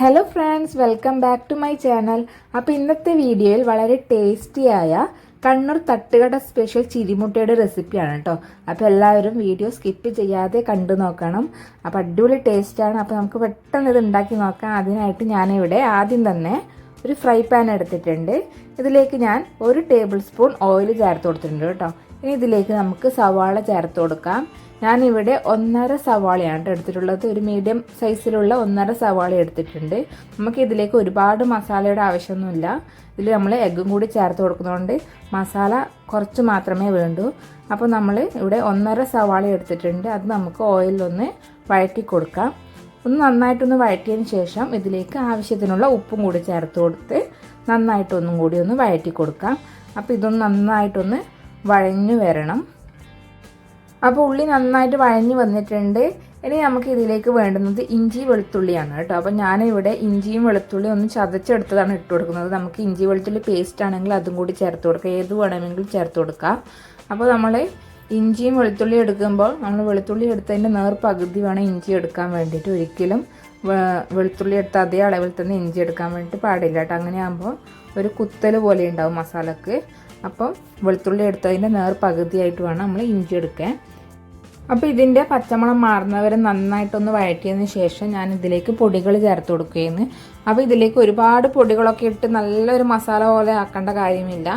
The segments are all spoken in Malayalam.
Hello friends welcome back to my channel അപ്പോൾ ഇന്നത്തെ വീഡിയോയിൽ വളരെ ടേസ്റ്റിയായ കണ്ണൂർ തട്ടുകട സ്പെഷ്യൽ ചിരിമുട്ടയുടെ റെസിപ്പിയാണ് കേട്ടോ അപ്പോൾ എല്ലാവരും വീഡിയോ സ്കിപ്പ് ചെയ്യാതെ കണ്ടു നോക്കണം. അപ്പോൾ അടിപൊളി ടേസ്റ്റാണ് അപ്പോൾ നമുക്ക് പെട്ടെന്ന് ഇത് ഉണ്ടാക്കി നോക്കാം. അതിനായിട്ട് ഞാനിവിടെ ആദ്യം തന്നെ ഒരു ഫ്രൈ പാൻ എടുത്തിട്ടുണ്ട്. ഇതിലേക്ക് ഞാൻ ഒരു ടേബിൾ സ്പൂൺ ഓയിൽ ചേർത്ത് കൊടുത്തിട്ടുണ്ട് കേട്ടോ ഇനി ഇതിലേക്ക് നമുക്ക് സവാള ചേർത്ത് കൊടുക്കാം. ഞാനിവിടെ ഒന്നര സവാളയാണ് എടുത്തിട്ടുള്ളത്. ഒരു മീഡിയം സൈസിലുള്ള ഒന്നര സവാള എടുത്തിട്ടുണ്ട്. നമുക്ക് ഇതിലേക്ക് ഒരുപാട് മസാലയുടെ ആവശ്യമൊന്നുമില്ല. ഇതിൽ നമ്മൾ എഗ്ഗും കൂടി ചേർത്ത് കൊടുക്കുന്നതുകൊണ്ട് മസാല കുറച്ച് മാത്രമേ വേണ്ടൂ. അപ്പോൾ നമ്മൾ ഇവിടെ ഒന്നര സവാള എടുത്തിട്ടുണ്ട്. അത് നമുക്ക് ഓയിലൊന്ന് വഴറ്റി കൊടുക്കാം. ഒന്ന് നന്നായിട്ടൊന്ന് വഴറ്റിയതിന് ശേഷം ഇതിലേക്ക് ആവശ്യത്തിനുള്ള ഉപ്പും കൂടി ചേർത്ത് കൊടുത്ത് നന്നായിട്ടൊന്നും കൂടി ഒന്ന് വഴറ്റി കൊടുക്കാം. അപ്പോൾ ഇതൊന്ന് നന്നായിട്ടൊന്ന് വഴഞ്ഞു വരണം. അപ്പോൾ ഉള്ളി നന്നായിട്ട് വഴഞ്ഞു വന്നിട്ടുണ്ട്. ഇനി നമുക്ക് ഇതിലേക്ക് വേണ്ടുന്നത് ഇഞ്ചി വെളുത്തുള്ളിയാണ് കേട്ടോ. അപ്പോൾ ഞാനിവിടെ ഇഞ്ചിയും വെളുത്തുള്ളിയും ഒന്ന് ചതച്ചെടുത്തതാണ് ഇട്ട് കൊടുക്കുന്നത്. നമുക്ക് ഇഞ്ചി വെളുത്തുള്ളി പേസ്റ്റ് ആണെങ്കിൽ അതും കൂടി ചേർത്ത് കൊടുക്കാം. ഏത് വേണമെങ്കിലും ചേർത്ത് കൊടുക്കാം. അപ്പോൾ നമ്മൾ ഇഞ്ചിയും വെളുത്തുള്ളി എടുക്കുമ്പോൾ നമ്മൾ വെളുത്തുള്ളി എടുത്തതിന്റെ നേർ പകുതി വേണം ഇഞ്ചി എടുക്കാൻ വേണ്ടിയിട്ട് ഒരിക്കലും. വെളുത്തുള്ളി എടുത്ത അതേ അളവിൽ തന്നെ ഇഞ്ചി എടുക്കാൻ വേണ്ടിയിട്ട് പാടില്ല കേട്ടോ. അങ്ങനെ ആകുമ്പോൾ ഒരു കുത്തൽ പോലെ ഉണ്ടാവും മസാലക്ക്. അപ്പം വെളുത്തുള്ളി എടുത്തതിന്റെ നേർ പകുതിയായിട്ട് വേണം നമ്മൾ ഇഞ്ചി എടുക്കാൻ. അപ്പോൾ ഇതിന്റെ പച്ചമണം മാറുന്നവരെ നന്നായിട്ടൊന്ന് വഴറ്റിയതിന് ശേഷം ഞാൻ ഇതിലേക്ക് പൊടികൾ ചേർത്ത് കൊടുക്കുകയെന്ന് അപ്പോൾ ഇതിലേക്ക് ഒരുപാട് പൊടികളൊക്കെ ഇട്ട് നല്ലൊരു മസാല പോലെ ആക്കേണ്ട കാര്യമില്ല.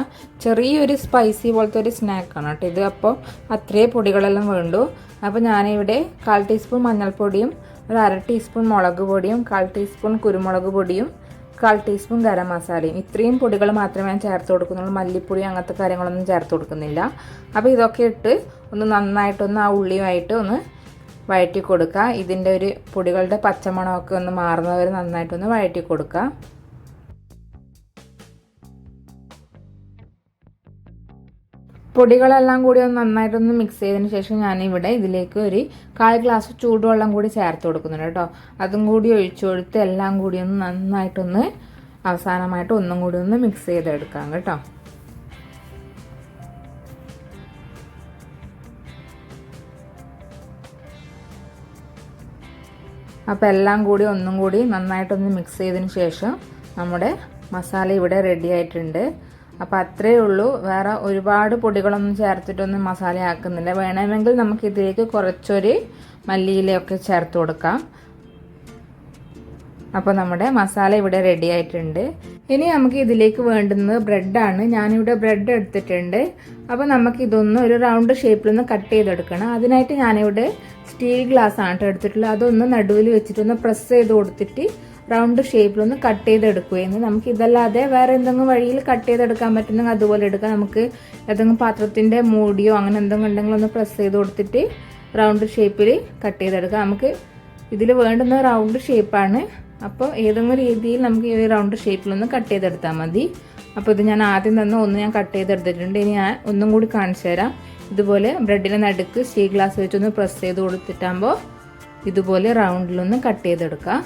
ചെറിയൊരു സ്പൈസി പോലത്തെ ഒരു സ്നാക്കാണ് കേട്ടോ ഇത്. അപ്പോൾ അത്രേ പൊടികളെല്ലാം വേണ്ടു. അപ്പോൾ ഞാനിവിടെ കാൽ ടീസ്പൂൺ മഞ്ഞൾപ്പൊടിയും ഒരു അര ടീസ്പൂൺ മുളക് പൊടിയും കാൽ ടീസ്പൂൺ കുരുമുളക് പൊടിയും കാൽ ടീസ്പൂൺ ഗരം മസാലയും. ഇത്രയും പൊടികൾ മാത്രമേ ഞാൻ ചേർത്ത് കൊടുക്കുന്നുള്ളൂ. മല്ലിപ്പൊടി അങ്ങനത്തെ കാര്യങ്ങളൊന്നും ചേർത്ത് കൊടുക്കുന്നില്ല. അപ്പോൾ ഇതൊക്കെ ഇട്ട് ഒന്ന് നന്നായിട്ടൊന്ന് ആ ഉള്ളിയുമായിട്ട് ഒന്ന് വഴറ്റി കൊടുക്കുക. ഇതിന്റെ ഒരു പൊടികളുടെ പച്ചമണമൊക്കെ ഒന്ന് മാറുന്നവർ നന്നായിട്ടൊന്ന് വഴറ്റി കൊടുക്കുക. പൊടികളെല്ലാം കൂടി ഒന്ന് നന്നായിട്ടൊന്ന് മിക്സ് ചെയ്തതിന് ശേഷം ഞാൻ ഇവിടെ ഇതിലേക്ക് ഒരു കാൽ ഗ്ലാസ് ചൂടുവെള്ളം കൂടി ചേർത്ത് കൊടുക്കുന്നുണ്ട് കേട്ടോ. അതും കൂടി ഒഴിച്ചു കൊടുത്ത് എല്ലാം കൂടി ഒന്ന് നന്നായിട്ടൊന്ന് അവസാനമായിട്ട് ഒന്നും കൂടി ഒന്ന് മിക്സ് ചെയ്തെടുക്കാം കേട്ടോ. അപ്പോൾ എല്ലാം കൂടി ഒന്നും കൂടി നന്നായിട്ടൊന്ന് മിക്സ് ചെയ്തതിന് ശേഷം നമ്മുടെ മസാല ഇവിടെ റെഡി ആയിട്ടുണ്ട്. അപ്പോൾ അത്രയേ ഉള്ളൂ. വേറെ ഒരുപാട് പൊടികളൊന്നും ചേർത്തിട്ടൊന്നും മസാല ആക്കുന്നില്ല. വേണമെങ്കിൽ നമുക്ക് ഇതിലേക്ക് കുറച്ചൊരു മല്ലിയിലയൊക്കെ ചേർത്ത് കൊടുക്കാം. അപ്പോൾ നമ്മുടെ മസാല ഇവിടെ റെഡി ആയിട്ടുണ്ട്. ഇനി നമുക്ക് ഇതിലേക്ക് വേണ്ടുന്നത് ബ്രെഡാണ് ഞാനിവിടെ ബ്രെഡ് എടുത്തിട്ടുണ്ട്. അപ്പോൾ നമുക്ക് ഇതൊന്ന് ഒരു റൗണ്ട് ഷേപ്പിൽ ഒന്ന് കട്ട് ചെയ്തെടുക്കണം. അതിനായിട്ട് ഞാനിവിടെ സ്റ്റീൽ ഗ്ലാസ് ആണ് എടുത്തിട്ടുള്ളത്. അതൊന്ന് നടുവിൽ വെച്ചിട്ടൊന്ന് പ്രസ് ചെയ്ത് കൊടുത്തിട്ട് റൗണ്ട് ഷേപ്പിലൊന്ന് കട്ട് ചെയ്തെടുക്കുകയെന്ന് നമുക്ക് ഇതല്ലാതെ വേറെ എന്തെങ്കിലും വഴിയിൽ കട്ട് ചെയ്തെടുക്കാൻ പറ്റുന്നെങ്കിൽ അതുപോലെ എടുക്കാം. നമുക്ക് ഏതെങ്കിലും പാത്രത്തിന്റെ മൂടിയോ അങ്ങനെ എന്തെങ്കിലും ഉണ്ടെങ്കിൽ ഒന്ന് പ്രസ് ചെയ്ത് കൊടുത്തിട്ട് റൗണ്ട് ഷേപ്പിൽ കട്ട് ചെയ്തെടുക്കാം. നമുക്ക് ഇതിൽ വേണ്ടുന്ന റൗണ്ട് ഷേപ്പാണ് അപ്പോൾ ഏതെങ്കിലും രീതിയിൽ നമുക്ക് ഈ റൗണ്ട് ഷേപ്പിലൊന്ന് കട്ട് ചെയ്തെടുത്താൽ മതി. അപ്പോൾ ഇത് ഞാൻ ആദ്യം തന്നെ ഒന്ന് ഞാൻ കട്ട് ചെയ്തെടുത്തിട്ടുണ്ട്. ഇനി ഞാൻ ഒന്നും കൂടി കാണിച്ചു തരാം. ഇതുപോലെ ബ്രെഡിന്റെ നടുക്ക് സ്റ്റീ ഗ്ലാസ് വെച്ചൊന്ന് പ്രസ് ചെയ്ത് കൊടുത്തിട്ടാകുമ്പോൾ ഇതുപോലെ റൗണ്ടിലൊന്ന് കട്ട് ചെയ്തെടുക്കുക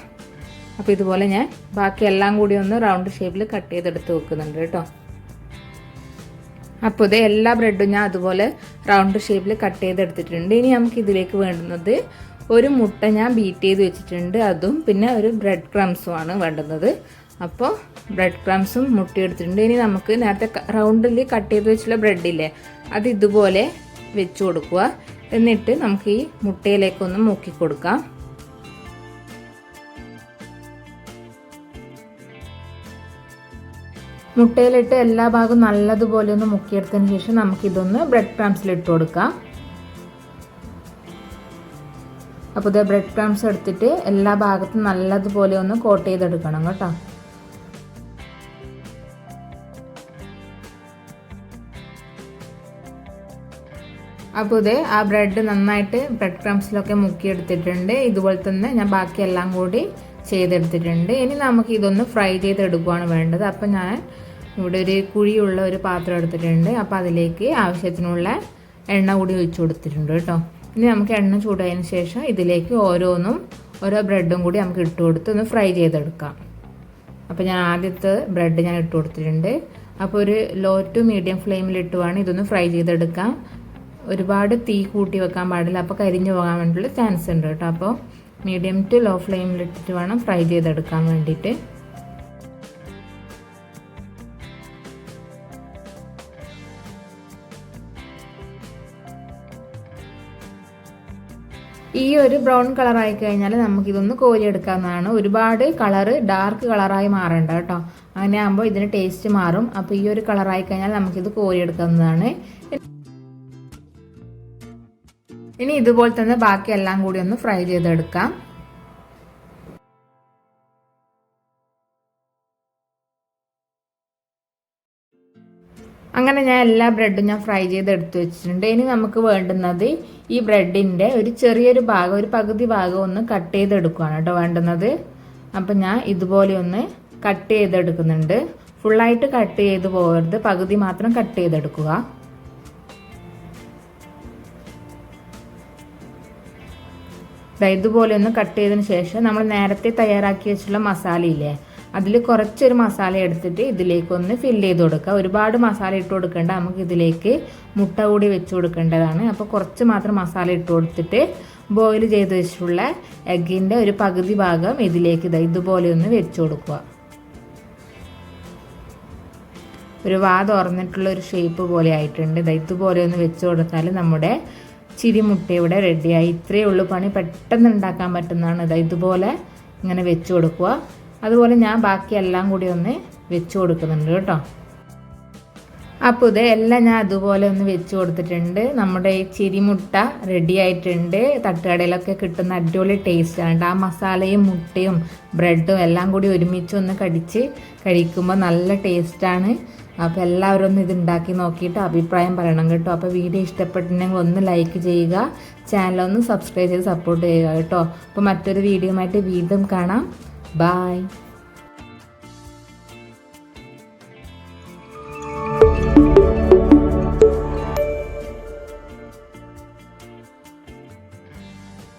അപ്പോൾ ഇതുപോലെ ഞാൻ ബാക്കി എല്ലാം കൂടി ഒന്ന് റൗണ്ട് ഷേപ്പിൽ കട്ട് ചെയ്തെടുത്ത് വെക്കുന്നുണ്ട് കേട്ടോ. അപ്പോൾ ഇത് എല്ലാ ബ്രെഡും ഞാൻ അതുപോലെ റൗണ്ട് ഷേപ്പിൽ കട്ട് ചെയ്തെടുത്തിട്ടുണ്ട്. ഇനി നമുക്ക് ഇതിലേക്ക് വേണ്ടുന്നത് ഒരു മുട്ട ഞാൻ ബീറ്റ് ചെയ്ത് വെച്ചിട്ടുണ്ട്. അതും പിന്നെ ഒരു ബ്രെഡ് ക്രംസും ആണ് വേണ്ടുന്നത്. അപ്പോൾ ബ്രെഡ് ക്രംസും മുട്ട എടുത്തിട്ടുണ്ട്. ഇനി നമുക്ക് നേരത്തെ റൗണ്ടിൽ കട്ട് ചെയ്ത് വെച്ചുള്ള ബ്രെഡില്ലേ അത് ഇതുപോലെ വെച്ച് കൊടുക്കുക. എന്നിട്ട് നമുക്ക് ഈ മുട്ടയിലേക്കൊന്ന് മുക്കി കൊടുക്കാം. മുട്ടയിലിട്ട് എല്ലാ ഭാഗവും നല്ലതുപോലെ ഒന്ന് മുക്കിയെടുത്തതിന് ശേഷം നമുക്കിതൊന്ന് ബ്രെഡ് ക്രാംസിലിട്ട് കൊടുക്കാം. അപ്പോൾ ഇത് ബ്രെഡ് ക്രാംസ് എടുത്തിട്ട് എല്ലാ ഭാഗത്തും നല്ലതുപോലെ ഒന്ന് കോട്ട് ചെയ്തെടുക്കണം കേട്ടോ. അപ്പോൾ ഇത് ആ ബ്രെഡ് നന്നായിട്ട് ബ്രെഡ് ക്രംസിലൊക്കെ മുക്കിയെടുത്തിട്ടുണ്ട്. ഇതുപോലെ തന്നെ ഞാൻ ബാക്കി എല്ലാം കൂടി ചെയ്തെടുത്തിട്ടുണ്ട്. ഇനി നമുക്ക് ഇതൊന്ന് ഫ്രൈ ചെയ്തെടുക്കുകയാണ് വേണ്ടത്. അപ്പം ഞാൻ ഇവിടെ ഒരു കുഴിയുള്ള ഒരു പാത്രം എടുത്തിട്ടുണ്ട്. അപ്പോൾ അതിലേക്ക് ആവശ്യത്തിനുള്ള എണ്ണ കൂടി ഒഴിച്ചു കൊടുത്തിട്ടുണ്ട് കേട്ടോ. ഇനി നമുക്ക് എണ്ണ ചൂടായതിന് ശേഷം ഇതിലേക്ക് ഓരോന്നും ഓരോ ബ്രെഡും കൂടി നമുക്ക് ഇട്ട് കൊടുത്ത് ഒന്ന് ഫ്രൈ ചെയ്തെടുക്കാം. അപ്പോൾ ഞാൻ ആദ്യത്തെ ബ്രെഡ് ഞാൻ ഇട്ട് കൊടുത്തിട്ടുണ്ട്. അപ്പോൾ ഒരു ലോ ടു മീഡിയം ഫ്ലെയിമിൽ ഇട്ട് വേണം ഇതൊന്ന് ഫ്രൈ ചെയ്തെടുക്കാം. ഒരുപാട് തീ കൂട്ടി വെക്കാൻ പാടില്ല. അപ്പോൾ കരിഞ്ഞു പോകാൻ വേണ്ടിയുള്ള ചാൻസ് ഉണ്ട് കേട്ടോ. അപ്പോൾ മീഡിയം ടു ലോ ഫ്ലെയിമിലിട്ടിട്ട് വേണം ഫ്രൈ ചെയ്തെടുക്കാൻ വേണ്ടിയിട്ട്. ഈ ഒരു ബ്രൗൺ കളറായി കഴിഞ്ഞാൽ നമുക്കിതൊന്ന് കോരിയെടുക്കാവുന്നതാണ് ഒരുപാട് കളറ് ഡാർക്ക് കളറായി മാറേണ്ട കേട്ടോ. അങ്ങനെ ആകുമ്പോൾ ഇതിന് ടേസ്റ്റ് മാറും. അപ്പോൾ ഈ ഒരു കളറായി കഴിഞ്ഞാൽ നമുക്കിത് കോരിയെടുക്കാവുന്നതാണ് ഇനി ഇതുപോലെ തന്നെ ബാക്കി എല്ലാം കൂടി ഒന്ന് ഫ്രൈ ചെയ്തെടുക്കാം. അങ്ങനെ ഞാൻ എല്ലാ ബ്രെഡും ഞാൻ ഫ്രൈ ചെയ്ത് എടുത്തു വെച്ചിട്ടുണ്ട്. ഇനി നമുക്ക് വേണ്ടുന്നത് ഈ ബ്രെഡിന്റെ ഒരു ചെറിയൊരു ഭാഗം ഒരു പകുതി ഭാഗം ഒന്ന് കട്ട് ചെയ്തെടുക്കുകയാണ് കേട്ടോ വേണ്ടുന്നത്. അപ്പം ഞാൻ ഇതുപോലെ ഒന്ന് കട്ട് ചെയ്തെടുക്കുന്നുണ്ട്. ഫുള്ളായിട്ട് കട്ട് ചെയ്ത് പോകരുത്. പകുതി മാത്രം കട്ട് ചെയ്തെടുക്കുക. ഇതുപോലെ ഒന്ന് കട്ട് ചെയ്തതിന് ശേഷം നമ്മൾ നേരത്തെ തയ്യാറാക്കി വെച്ചിട്ടുള്ള മസാലയില്ലേ അതിൽ കുറച്ചൊരു മസാല എടുത്തിട്ട് ഇതിലേക്ക് ഒന്ന് ഫില്ല് ചെയ്ത് കൊടുക്കുക. ഒരുപാട് മസാല ഇട്ട് കൊടുക്കേണ്ട നമുക്ക് ഇതിലേക്ക് മുട്ട കൂടി വെച്ച് കൊടുക്കേണ്ടതാണ്. അപ്പോൾ കുറച്ച് മാത്രം മസാല ഇട്ട് കൊടുത്തിട്ട് ബോയിൽ ചെയ്ത് വെച്ചിട്ടുള്ള എഗ്ഗിന്റെ ഒരു പകുതി ഭാഗം ഇതിലേക്ക് ഇതാ ഇതുപോലെ ഒന്ന് വെച്ച് കൊടുക്കുക. ഒരു വാ തുറന്നിട്ടുള്ള ഒരു ഷേപ്പ് പോലെ ആയിട്ടുണ്ട്. ഇതാ ഇതുപോലെ ഒന്ന് വെച്ച് കൊടുത്താൽ നമ്മുടെ ചിരിമുട്ട ഇവിടെ റെഡിയായി ഇത്രയേ ഉള്ളൂ പണി. പെട്ടെന്ന് ഉണ്ടാക്കാൻ പറ്റുന്നതാണ് ഇതാ. ഇതുപോലെ ഇങ്ങനെ വെച്ച് കൊടുക്കുക. അതുപോലെ ഞാൻ ബാക്കി എല്ലാം കൂടി ഒന്ന് വെച്ച് കൊടുക്കുന്നുണ്ട് കേട്ടോ. അപ്പോൾ ഇത് എല്ലാം ഞാൻ അതുപോലെ ഒന്ന് വെച്ച് കൊടുത്തിട്ടുണ്ട്. നമ്മുടെ ഈ ചിരിമുട്ട റെഡി ആയിട്ടുണ്ട്. തട്ടുകടയിലൊക്കെ കിട്ടുന്ന അടിപൊളി ടേസ്റ്റാണ് ആ മസാലയും മുട്ടയും ബ്രെഡും എല്ലാം കൂടി ഒരുമിച്ച് ഒന്ന് കടിച്ച് കഴിക്കുമ്പോൾ നല്ല ടേസ്റ്റാണ് അപ്പോൾ എല്ലാവരും ഒന്ന് ഇത് ഉണ്ടാക്കി നോക്കിയിട്ട് അഭിപ്രായം പറയണം കേട്ടോ. അപ്പോൾ വീഡിയോ ഇഷ്ടപ്പെട്ടിട്ടുണ്ടെങ്കിൽ ഒന്ന് ലൈക്ക് ചെയ്യുക. ചാനൽ ഒന്ന് സബ്സ്ക്രൈബ് ചെയ്ത് സപ്പോർട്ട് ചെയ്യുക കേട്ടോ. അപ്പോൾ മറ്റൊരു വീഡിയോ ആയിട്ട് വീണ്ടും കാണാം. Bye.